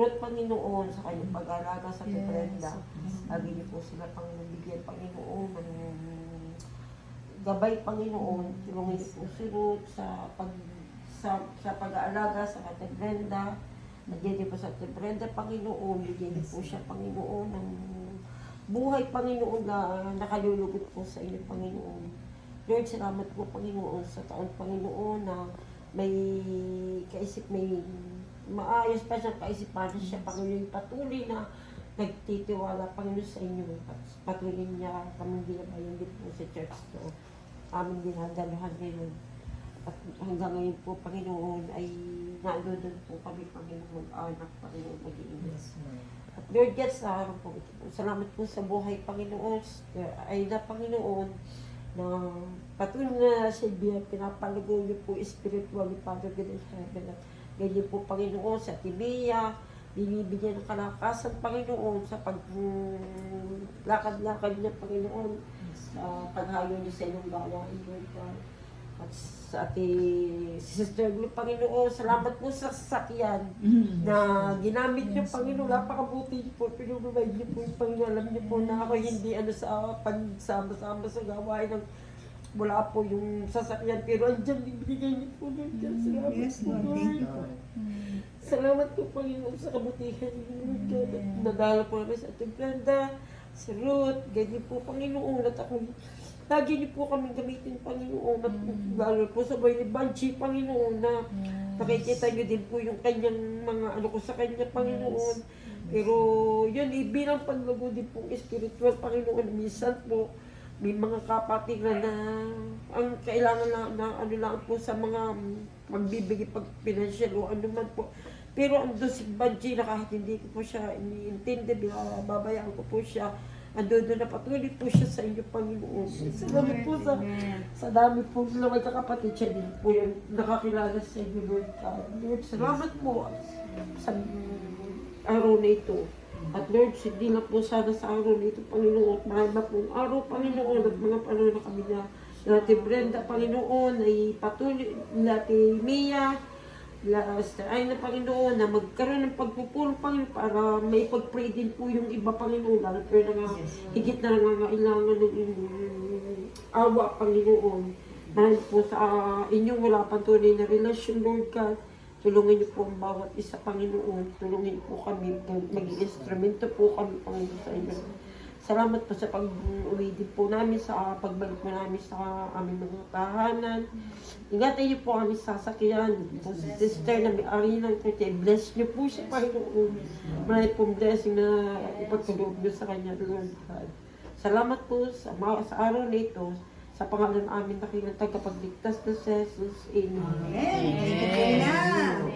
Ruth Panginoon sa kanyang pag-alaga sa Yes. Brenda. Lagi niyo po sila Panginoon bigyan Panginoon ng gabay Panginoon. Tulungan niyo po si Ruth sa pag sa, sa pag-aalaga sa Ate Brenda. Nagyan niyo po sa Ate Brenda, Panginoon. Bigyan niyo po siya, Panginoon, ng buhay, Panginoon, na nakalulugod po sa inyo, Panginoon. Lord, salamat po, Panginoon, sa taon, Panginoon, na may kaisip, may maayos pa siyang kaisipan siya, Panginoon, patuloy na nagtitiwala, Panginoon, sa inyo. At patuloy niya kami binabayan din po sa church to. Aming dinadaluhan ngayon. At hanggang ngayon po, Panginoon, ay nandoon po kami, Panginoon, anak, Panginoon, mag-iingat. At Lord God, sa araw po salamat po sa buhay, Panginoon, ay na Panginoon, na patuloy na Silvia, pinapalago niyo po spiritually, Father God in heaven. At ganyan po, Panginoon, sa Tibia, binibigyan ng kalakasan, Panginoon, sa pag mm, lakad-lakad niya, Panginoon, sa paghayo niyo sa inyong gawain, Lord God. At sa ati, si Sister Glo, Panginoon, salamat po sa sasakyan na ginamit niyo, Panginoon, napakabuti niyo po, pinulubay niyo po Panginoon, alam niyo po na ako hindi ano sa pagsama-sama sa gawain ng wala po yung sasakyan, pero andyan din binigay niyo po, Lord. God. Salamat Yes, po, Lord. Thank Lord. you. Salamat po, Panginoon, sa kabutihan niyo, Lord. God. At nadala po namin sa ating Brenda, si Ruth, ganyan po, Panginoon, at ako, lagi niyo po kami gamitin, Panginoon, at lalo po sa boy ni Banchi, Panginoon, na nakikita niyo din po yung kanyang mga ano ko sa kanya, Panginoon. Pero yun, eh, bilang paglago din po spiritual, Panginoon, minsan po, may mga kapatid na, ang kailangan na, na ano lang po sa mga magbibigay pag financial o ano man po. Pero ando si Banji na kahit hindi ko po siya iniintindi, babayaan ko po siya. Ando doon na patuloy po siya sa inyo, Panginoon. Salamat po sa, sa dami po na magkakapatid siya din po yung nakakilala sa inyo, Lord God. Salamat po sa araw na ito. At Lord, hindi na po sana sa araw na ito, Panginoon. Marami na pong araw, Panginoon, at mga panahon na kami na Nati Brenda, Panginoon, ay patuloy, Nati Mia, last ay na Panginoon, na magkaroon ng pagpupulong, Panginoon, para may pag-pray din po yung iba, Panginoon, lalo pero na nga, higit na nangangailangan ng inyong awa, Panginoon. Dahil po sa ah, inyong wala pang tunay na relasyon, Lord God, tulungan niyo po ang bawat isa, Panginoon. Tulungan niyo po kami, maging instrumento po kami, Panginoon, sa inyo. Salamat po sa pag-uwi din po namin sa pagbalik po namin sa aming mga tahanan. Ingatan niyo po kami sa sasakyan. Po si sister na may-ari ng kute. Bless niyo po siya, Panginoon. Marami pong blessing na ipagtulog niyo sa kanya, Lord God. Salamat po sa, sa araw na ito. Sa pangalan amin na kinatagapagligtas na si Jesus. Amen. Amen. Kuya.